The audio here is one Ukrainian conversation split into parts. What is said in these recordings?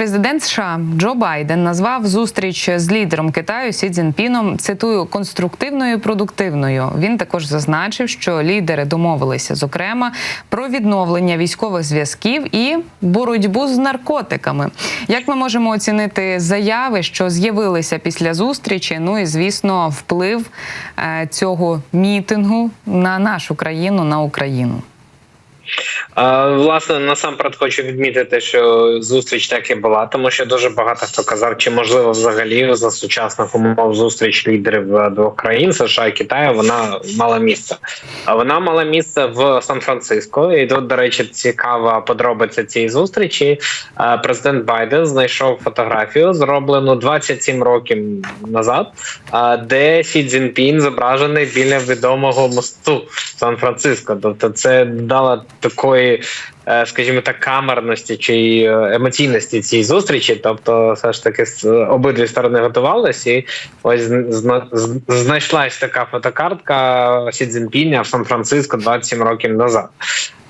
Президент США Джо Байден назвав зустріч з лідером Китаю Сі Цзіньпіном, цитую конструктивною і продуктивною. Він також зазначив, що лідери домовилися зокрема про відновлення військових зв'язків і боротьбу з наркотиками. Як ми можемо оцінити заяви, що з'явилися після зустрічі? Ну і звісно, вплив е, цього мітингу на нашу країну на Україну. Власне, насамперед хочу відмітити, що зустріч так і була, тому що дуже багато хто казав, чи можливо взагалі за сучасних умов зустріч лідерів е, двох країн США і Китаю вона мала місце. А вона мала місце в Сан-Франциско. І тут, до речі, цікава подробиця цієї зустрічі. Е, Президент Байден знайшов фотографію, зроблену 27 років назад, е, де Сі Цзіньпін зображений біля відомого мосту Сан-Франциско. Тобто, це дало такої, е, скажімо так, камерності чи е, емоційності цієї зустрічі. Тобто, все ж таки обидві сторони готувалися, і ось зна- знайшлась така фотокартка Сі Цзіньпіня в Сан-Франциско 27 років назад.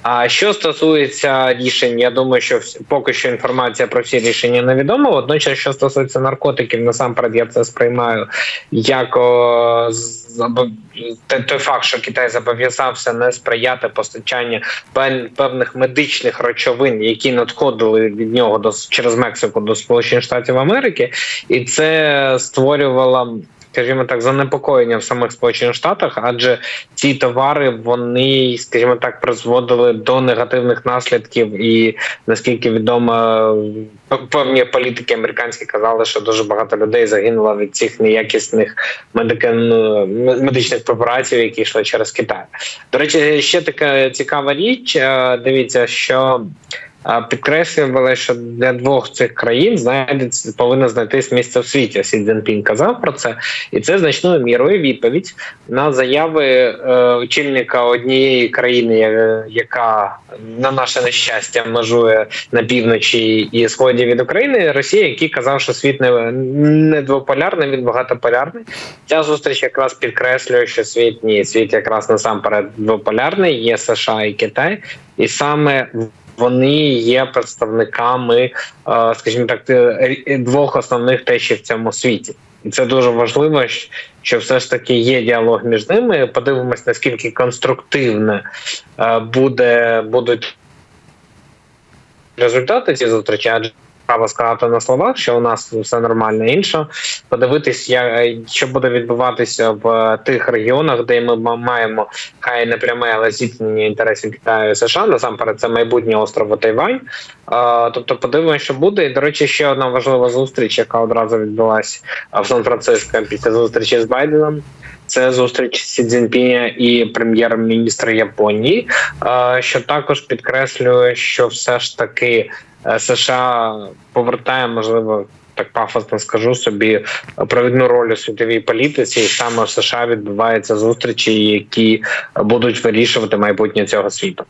А що стосується рішень, я думаю, що поки що інформація про всі рішення невідома. Водночас, що стосується наркотиків, насамперед я це сприймаю як о, той факт, що Китай зобов'язався не сприяти постачанню певних медичних речовин, які надходили від нього до через Мексику до Сполучених Штатів Америки, і це створювало. Скажімо так, занепокоєння в самих Сполучених Штатах, адже ці товари вони, скажімо так, призводили до негативних наслідків. І наскільки відомо, певні політики американські казали, що дуже багато людей загинуло від цих неякісних медичних препаратів, які йшли через Китай. До речі, ще така цікава річ. е, Дивіться, що. Підкреслювали, що для двох цих країн знайдеться повинно знайтись місце в світі. Сі Цзіньпін казав про це, і це значною мірою відповідь на заяви е, очільника однієї країни, яка на наше нещастя межує на півночі і сході від України, Росія, який казав, що світ не, не двополярний, він багатополярний. Ця зустріч якраз підкреслює, що світ ні, світ якраз насамперед двополярний, є США і Китай, і саме вони є представниками, е, скажімо так, е, двох основних течій в цьому світі. І це дуже важливо, що все ж таки є діалог між ними. Подивимось, наскільки конструктивне е, буде будуть результати ці зустрічі, право сказати на словах, що у нас все нормально інше. Подивитись, я- що буде відбуватися в тих регіонах, де ми маємо хай не пряме, але зіткнення інтересів Китаю і США. Насамперед, це майбутнє острову Тайвань. Тобто, подивимося, що буде. І до речі, ще одна важлива зустріч, яка одразу відбулася в Сан-Франциско після зустрічі з Байденом. Це зустріч Сі Цзіньпіня і прем'єр-міністра Японії, е, що також підкреслює, що все ж таки е, США повертає, можливо, так пафосно скажу собі провідну роль у світовій політиці, і саме в США відбуваються зустрічі, які будуть вирішувати майбутнє цього світу.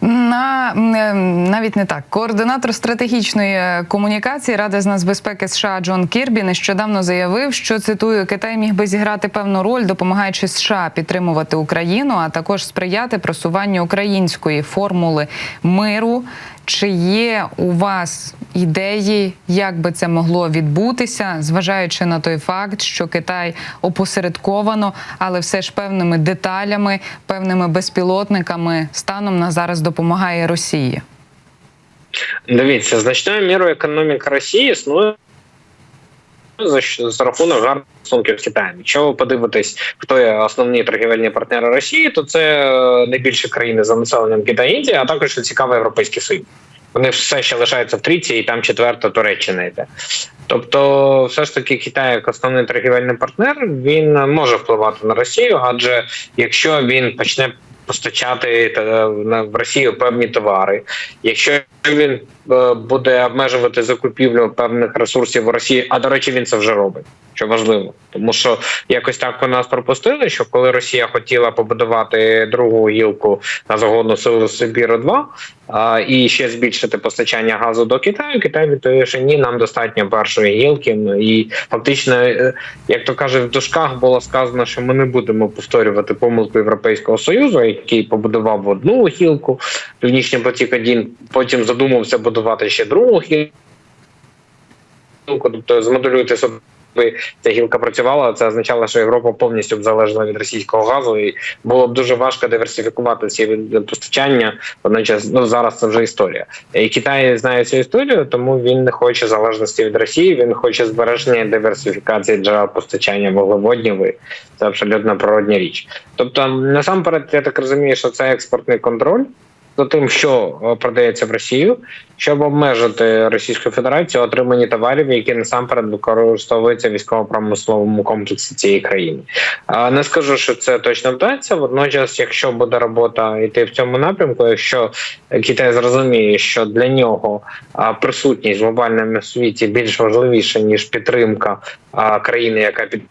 На е, навіть не так. Координатор стратегічної е, комунікації Ради з нацбезпеки США Джон Кірбі нещодавно заявив, що цитую Китай міг би зіграти певну роль, допомагаючи США підтримувати Україну, а також сприяти просуванню української формули миру. Чи є у вас ідеї, як би це могло відбутися, зважаючи на той факт, що Китай опосередковано, але все ж певними деталями, певними безпілотниками станом на зараз допомагає Росії? Дивіться, значною мірою економіка Росії існує за, що- за рахунок гарних стосунків з Китаєм. Якщо ви подивитесь, хто є основні торгівельні партнери Росії, то це е, найбільші країни за населенням Китай Індія, а також цікавий європейський союз. Вони все ще лишаються в трійці, і там четверта Туреччина йде. Тобто, все ж таки, Китай як основний торгівельний партнер він може впливати на Росію, адже якщо він почне постачати е, в Росію певні товари, якщо він е, буде обмежувати закупівлю певних ресурсів в Росії, а до речі, він це вже робить. Що важливо, тому що якось так у нас пропустили, що коли Росія хотіла побудувати другу гілку на загодну силу Сибіру 2 а, і ще збільшити постачання газу до Китаю, Китай відповів, що ні, нам достатньо першої гілки. Ну, І фактично, е, як то кажуть, в дужках було сказано, що ми не будемо повторювати помилку Європейського союзу, який побудував одну гілку, Північний потік 1 потім задумався будувати ще другу гілку. Тобто змоделюйте собі. Ця гілка працювала, це означало, що Європа повністю б залежала від російського газу, і було б дуже важко диверсифікувати ці постачання. Водночас, ну зараз це вже історія. І Китай знає цю історію, тому він не хоче залежності від Росії. Він хоче збереження диверсифікації джерел постачання вуглеводнів. Це абсолютно природня річ. Тобто, насамперед, я так розумію, що це експортний контроль за тим, що е, продається в Росію, щоб обмежити Російську Федерацію отримані товарів, які насамперед використовуються військово-промисловому комплексі цієї країни. А, Не скажу, що це точно вдасться. Водночас, якщо буде робота йти в цьому напрямку, якщо Китай зрозуміє, що для нього присутність в глобальному світі більш важливіша ніж підтримка країни, яка під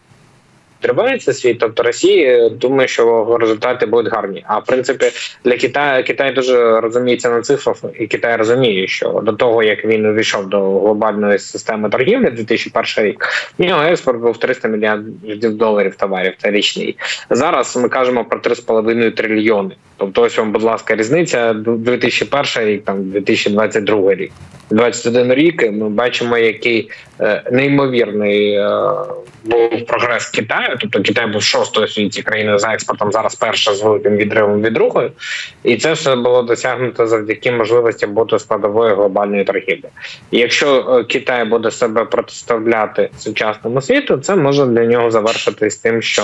Тривається світ, тобто Росії, думаю, що результати будуть гарні. А в принципі, для Китаю Китай дуже розуміється на цифрах, і Китай розуміє, що до того як він увійшов до глобальної системи торгівлі 2001 рік, в нього експорт був 300 мільярдів доларів товарів. Це річний. Зараз ми кажемо про 3,5 трильйони. Тобто, ось вам, будь ласка, різниця 2001 рік, там 2022 рік. 21 рік ми бачимо, який е, неймовірний е, був прогрес Китаю. Тобто Китай був шостою світі країною за експортом, зараз перша з великим відривом від другої, і це все було досягнуто завдяки можливості бути складовою глобальної торгівлі. І якщо е, Китай буде себе протиставляти сучасному світу, це може для нього завершитись тим, що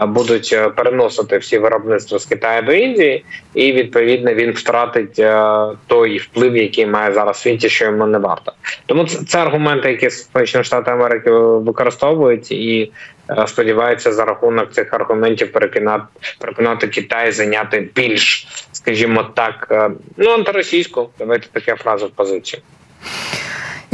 будуть е, переносити всі виробництва з Китаю до Індії, і відповідно він втратить е, той вплив, який має зараз в світі, що йому не варто. Тому це, це аргументи, які Сполучені Штати Америки використовують, і е, сподіваються за рахунок цих аргументів переконати переконати Китай зайняти більш, скажімо так, е, ну антиросійську, давайте така фраза в позицію.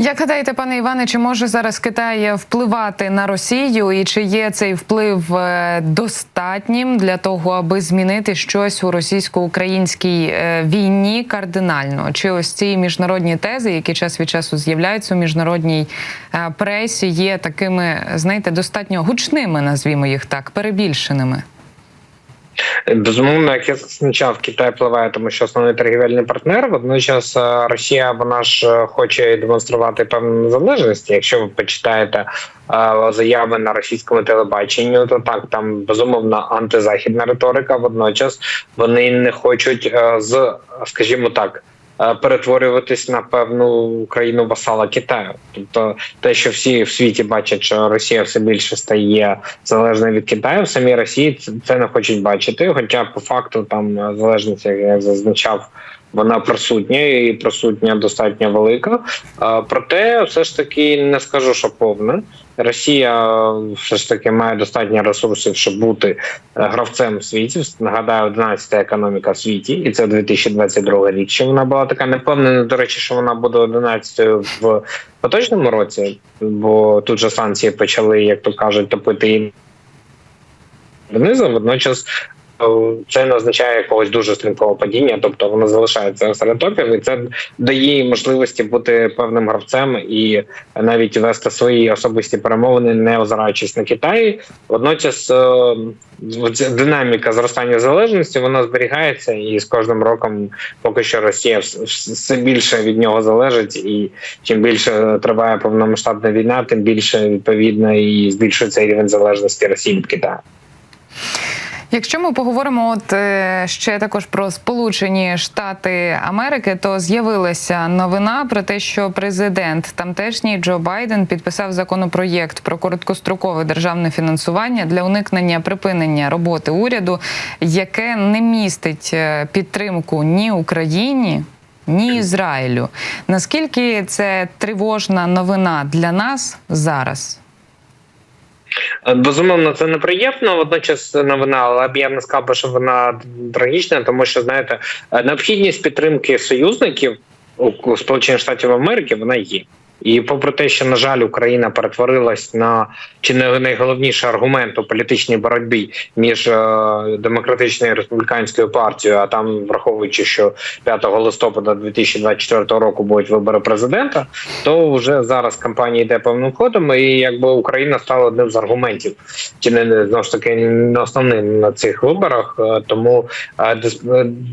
Як гадаєте, пане Іване, чи може зараз Китай впливати на Росію, і чи є цей вплив е, достатнім для того, аби змінити щось у російсько-українській е, війні кардинально? Чи ось ці міжнародні тези, які час від часу з'являються у міжнародній е, пресі, є такими, знаєте, достатньо гучними, назвімо їх так, перебільшеними? Безумовно, як я зазначав, Китай впливає, тому що основний торгівельний партнер. Водночас е, Росія вона ж е, хоче демонструвати певну незалежність. Якщо ви почитаєте е, заяви на російському телебаченню, то так там безумовно антизахідна риторика. Водночас вони не хочуть з, скажімо так. Е, Перетворюватись на певну країну васала Китаю, тобто те, що всі в світі бачать, що Росія все більше стає залежною від Китаю, в самій Росії це- не хочуть бачити. Хоча по факту там залежність, як зазначав, вона присутня і присутня достатньо велика. Е, Проте, все ж таки, не скажу, що повна. Росія е, все ж таки має достатньо ресурсів, щоб бути е, гравцем в світі. Нагадаю, 11-та економіка в світі, і це 2022 рік. Чи вона була така непевнена, до речі, що вона буде 11-ю в поточному році, бо тут же санкції почали, як то кажуть, топити донизу. Водночас це не означає якогось дуже стрімкого падіння, тобто воно залишається серед топів, і це дає їй можливості бути певним гравцем і навіть вести свої особисті перемовини, не озираючись на Китай. Водночас е, динаміка зростання залежності вона зберігається, і з кожним роком поки що Росія вс- вс- все більше від нього залежить, і чим більше триває повномасштабна війна, тим більше відповідно і збільшується рівень залежності Росії від Китаю. Якщо ми поговоримо от е, ще також про Сполучені Штати Америки, то з'явилася новина про те, що президент тамтешній Джо Байден підписав законопроєкт про короткострокове державне фінансування для уникнення припинення роботи уряду, яке не містить е, підтримку ні Україні. Ні Ізраїлю. Наскільки це тривожна новина для нас зараз? Е, Безумовно, це неприємно. Водночас новина, але б я не сказав, що вона трагічна, тому що знаєте, е, необхідність підтримки союзників у Сполучених Штатів Америки вона є. І попри те, що на жаль, Україна перетворилась на чи не найголовніший аргумент у політичній боротьбі між е, демократичною і республіканською партією, а там враховуючи, що 5 листопада 2024 року будуть вибори президента, то вже зараз кампанія йде певним ходом, і якби Україна стала одним з аргументів, чи не знову ж таки не основним на цих виборах. Е, Тому е,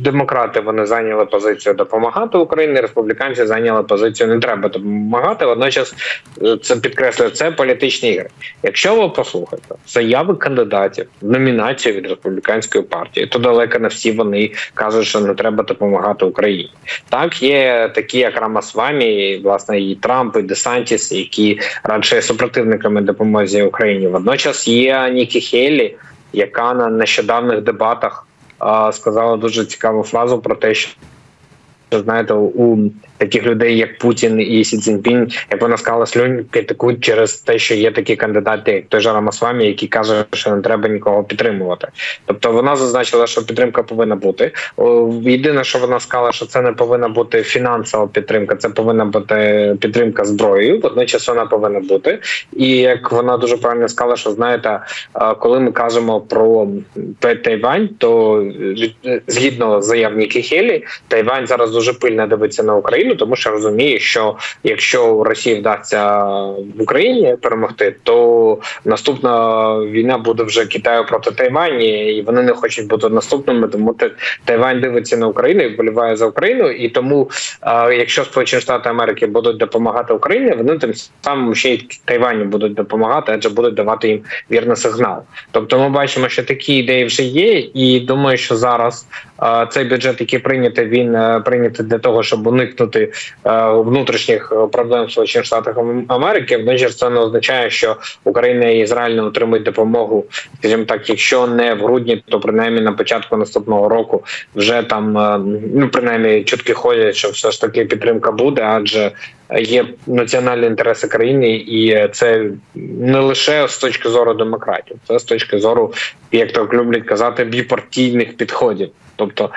демократи вони зайняли позицію допомагати Україні, республіканці зайняли позицію не треба допомагати. Водночас е, це підкреслює це політичні ігри. Якщо ви послухаєте заяви кандидатів в номінацію від республіканської партії, то далеко не всі вони кажуть, що не треба допомагати Україні. Так є такі, як Рамасвамі, і, власне, і Трамп, і Десантіс, які радше супротивниками допомозі Україні. Водночас є Нікі Хейлі, яка на нещодавних дебатах сказала дуже цікаву фразу про те, що, знаєте, у таких людей, як Путін і Сі Цзіньпінь, як вона сказала, слюньки текуть через те, що є такі кандидати, як той же Рамасвамі, які каже, що не треба нікого підтримувати. Тобто вона зазначила, що підтримка повинна бути. Єдине, що вона сказала, що це не повинна бути фінансова підтримка, це повинна бути підтримка зброєю. Водночас вона повинна бути. І як вона дуже правильно сказала, що знаєте, коли ми кажемо про Тайвань, то е, згідно заяв Нікі Хелі, Тайвань зараз дуже пильно дивиться на Україну, тому що розуміє, що якщо Росії вдасться в Україні перемогти, то наступна війна буде вже Китаю проти Тайвані, і вони не хочуть бути наступними. Тому Тай- Тайвань дивиться на Україну і вболіває за Україну. І тому, якщо Сполучені Штати Америки будуть допомагати Україні, вони тим самим ще й Тайваню будуть допомагати, адже будуть давати їм вірний сигнал. Тобто, ми бачимо, що такі ідеї вже є, і думаю, що зараз цей бюджет, який прийнятий, він е, прийнятий для того, щоб уникнути е, внутрішніх е, проблем Сполучених Штатах Америки. Водночас це не означає, що Україна і Ізраїль не отримують допомогу, скажімо так, якщо не в грудні, то принаймні на початку наступного року вже там е, ну принаймні чутки ходять, що все ж таки підтримка буде, адже є національні інтереси країни, і це не лише з точки зору демократів, це з точки зору, як так люблять казати, біпартійних підходів. Тобто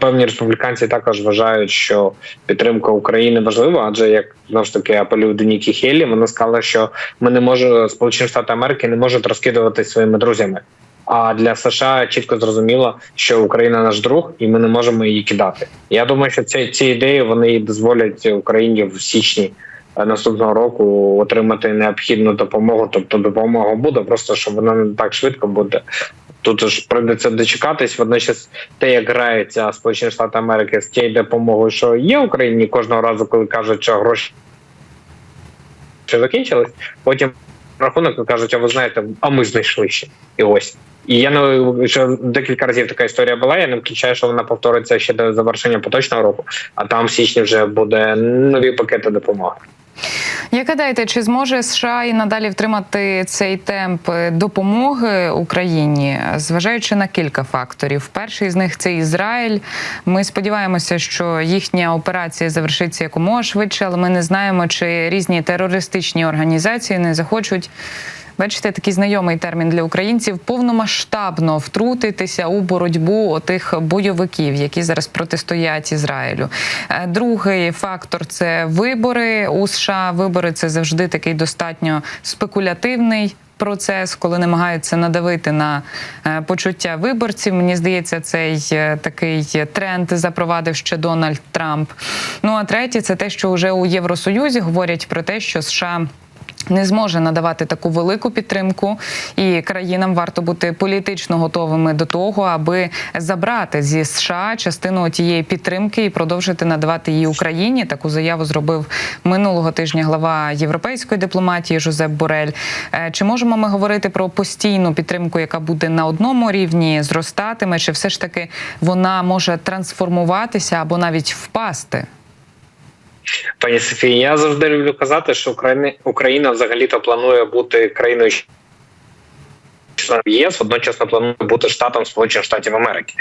певні республіканці також вважають, що підтримка України важлива, адже як знову ж таки апелює до Нікі Хелі, вона сказала, що ми не можемо Сполучені Штати Америки не можуть розкидувати своїми друзями. А для США чітко зрозуміло, що Україна наш друг, і ми не можемо її кидати. Я думаю, що ці, ці ідеї вони дозволять Україні в січні е, наступного року отримати необхідну допомогу. Тобто допомога буде, просто що вона не так швидко буде. Тут ж прийдеться дочекатись. Водночас, те, як грається Сполучені Штати Америки з тією допомогою, що є Україні кожного разу, коли кажуть, що гроші закінчились, потім рахунок і кажуть, а ви знаєте, а ми знайшли ще. І ось. І я не що декілька разів така історія була. Я не включаю, що вона повториться ще до завершення поточного року, а там в січні вже буде нові пакети допомоги. Як гадаєте, чи зможе США і надалі втримати цей темп допомоги Україні, зважаючи на кілька факторів? Перший з них це Ізраїль. Ми сподіваємося, що їхня операція завершиться якомога швидше, але ми не знаємо, чи різні терористичні організації не захочуть. Бачите, такий знайомий термін для українців повномасштабно втрутитися у боротьбу отих бойовиків, які зараз протистоять Ізраїлю. Е, Другий фактор це вибори у США. Вибори це завжди такий достатньо спекулятивний. Процес, коли намагаються надавити на е, почуття виборців, мені здається, цей е, такий тренд запровадив ще Дональд Трамп. Ну а третє, це те, що вже у Євросоюзі говорять про те, що США не зможе надавати таку велику підтримку, і країнам варто бути політично готовими до того, аби забрати зі США частину тієї підтримки і продовжити надавати її Україні. Таку заяву зробив минулого тижня глава європейської дипломатії Жозеп Борель. Е, Чи можемо ми говорити про постійну підтримку, яка буде на одному рівні, зростатиме, чи все ж таки вона може трансформуватися або навіть впасти? Пані Софії, я завжди люблю казати, що Україна, взагалі-то планує бути країною членом ЄС, одночасно планує бути штатом Сполучених Штатів Америки.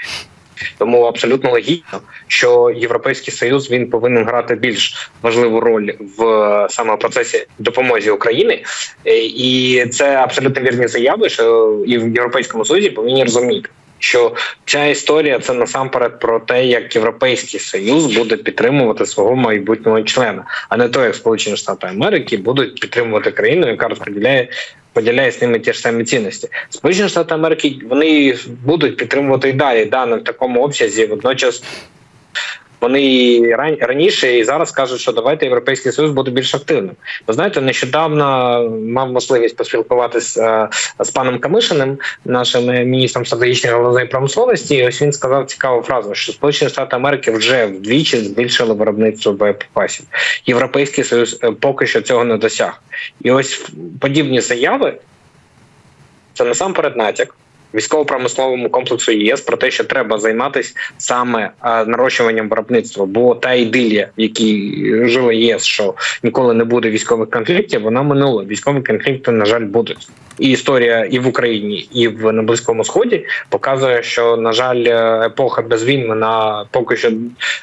Тому абсолютно логічно, що європейський союз він повинен грати більш важливу роль в е, саме процесі допомозі України, Е, і це абсолютно вірні заяви, що і в європейському союзі повинні розуміти. Що ця історія це насамперед про те, як Європейський Союз буде підтримувати свого майбутнього члена, а не то, як Сполучені Штати Америки будуть підтримувати країну, яка розподіляє. Поділяє з ними ті ж самі цінності. Сполучені Штати Америки вони будуть підтримувати і далі, да, не в такому обсязі. Водночас вони і раніше і зараз кажуть, що давайте європейський союз буде більш активним. Ви знаєте, нещодавно мав можливість поспілкуватися з паном Камишиним, нашим е, міністром стратегічної галузей промисловості. І ось він сказав цікаву фразу, що Сполучені Штати Америки вже вдвічі збільшили виробництво боєприпасів. Європейський союз е, поки що цього не досяг. І ось подібні заяви це насамперед натяк військово-промисловому комплексу ЄС про те, що треба займатися саме нарощуванням виробництва. Бо та ідилія, в якій жила ЄС, що ніколи не буде військових конфліктів, вона минула. Військові конфлікти, на жаль, будуть. І історія і в Україні, і в на близькому сході показує, що на жаль, е, епоха без війн вона поки що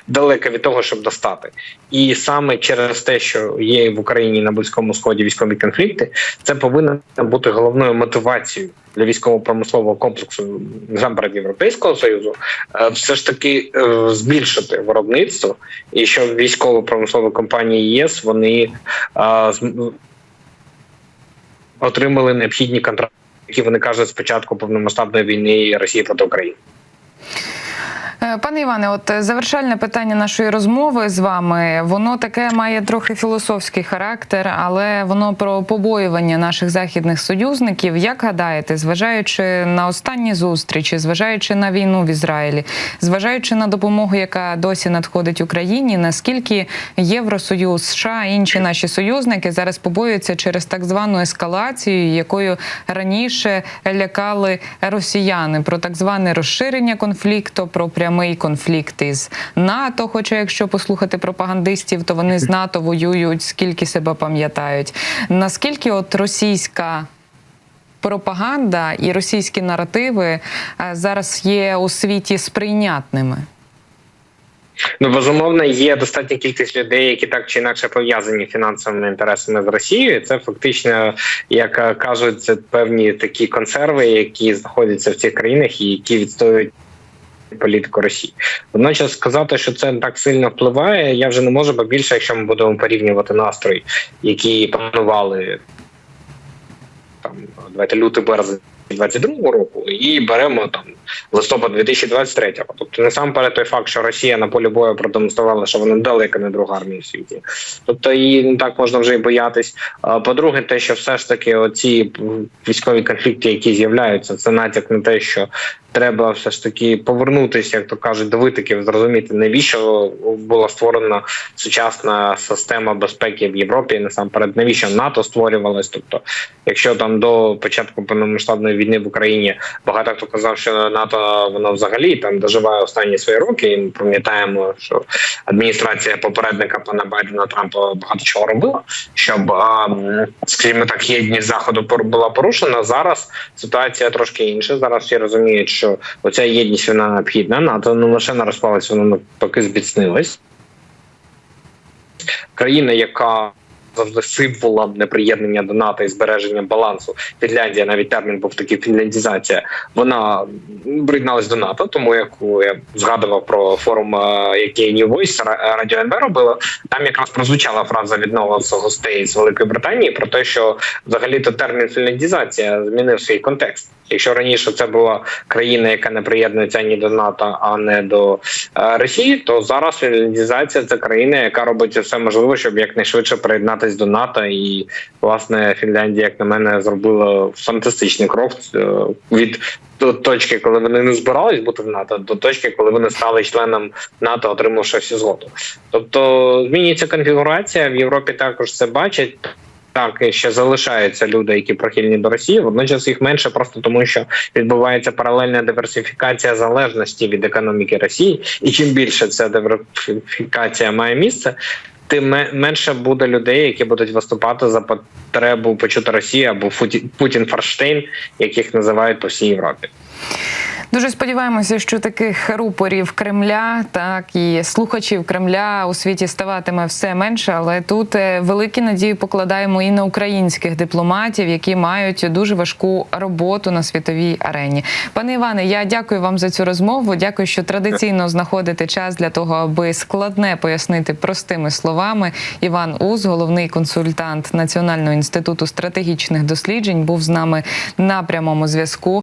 далека від того, щоб достати. І саме через те, що є в Україні на близькому сході військові конфлікти, це повинна бути головною мотивацією для військово-промислового комплексу насамперед Європейського союзу, е, все ж таки е, збільшити виробництво, і щоб військово-промислові компанії ЄС вони е, отримали необхідні контракти, які вони кажуть спочатку початку повномасштабної війни Росії проти України. Е, Пане Іване, от е, завершальне питання нашої розмови з вами. Воно таке має трохи філософський характер, але воно про побоювання наших західних союзників. Як гадаєте, зважаючи на останні зустрічі, зважаючи на війну в Ізраїлі, зважаючи на допомогу, яка досі надходить Україні, наскільки Євросоюз, США і інші наші союзники зараз побоюються через так звану ескалацію, якою раніше лякали росіяни про так зване розширення конфлікту, про прямий конфлікт із НАТО. Хоча, якщо послухати пропагандистів, то вони з НАТО воюють скільки себе пам'ятають. Наскільки от російська пропаганда і російські наративи е, зараз є у світі сприйнятними? Ну безумовно, є достатня кількість людей, які так чи інакше пов'язані фінансовими інтересами з Росією. Це фактично, як е, кажуть, це певні такі консерви, які знаходяться в цих країнах і які відстоюють. Політику Росії водночас сказати, що це так сильно впливає. Я вже не можу, бо більше, якщо ми будемо порівнювати настрої, які панували там давайте лютий березень 22 року, і беремо там листопад 2023. Тобто насамперед той факт, що Росія на полі бою продемонструвала, що вона далеко не друга армія в світі. Тобто її не так можна вже і боятись. По-друге, те, що все ж таки оці військові конфлікти, які з'являються, це натяк на те, що треба все ж таки повернутися, як то кажуть, до витоків, зрозуміти, навіщо була створена сучасна система безпеки в Європі, насамперед, навіщо НАТО створювалось. Тобто, якщо там до початку повномасштабної війни в Україні багато хто казав, що НАТО воно взагалі там доживає останні свої роки, і ми пам'ятаємо, що адміністрація попередника пана Байдена Трампа багато чого робила, щоб скажімо так, єдність заходу була порушена. Зараз ситуація трошки інша. Зараз всі розуміють, що оця єдність вона необхідна. НАТО не лише не розпалась, вона навпаки збіцнилась. Країна, яка завжди символом неприєднання до НАТО і збереження балансу. Фінляндія, навіть термін був такий фінляндізація. Вона приєдналась до НАТО, тому як я згадував про форум, е, який New Voice Ра- Радіо НБ робила, там якраз прозвучала фраза від нового гостей з Великої Британії про те, що взагалі-то термін фінляндізація змінив свій контекст. Якщо раніше це була країна, яка не приєднується ні до НАТО, а не до е, Росії, то зараз фінляндізація це країна, яка робить все можливе, щоб якнайшвидше приєднатись до НАТО. І власне Фінляндія, як на мене, зробила фантастичний крок е, від точки, коли вони не збирались бути в НАТО, до точки, коли вони стали членом НАТО, отримавши всю згоду. Тобто змінюється конфігурація в Європі. Також це бачать. Так, ще залишаються люди, які прихильні до Росії. Водночас їх менше, просто тому що відбувається паралельна диверсифікація залежності від економіки Росії, і чим більше ця диверсифікація має місце, тим менше буде людей, які будуть виступати за потребу почути Росію або Путін Фарштейн, яких називають по всій Європі. Дуже сподіваємося, що таких рупорів Кремля, так і слухачів Кремля у світі ставатиме все менше. Але тут е, великі надії покладаємо і на українських дипломатів, які мають дуже важку роботу на світовій арені. Пане Іване, я дякую вам за цю розмову. Дякую, що традиційно знаходите час для того, аби складне пояснити простими словами. Іван Уз, головний консультант Національного інституту стратегічних досліджень, був з нами на прямому зв'язку.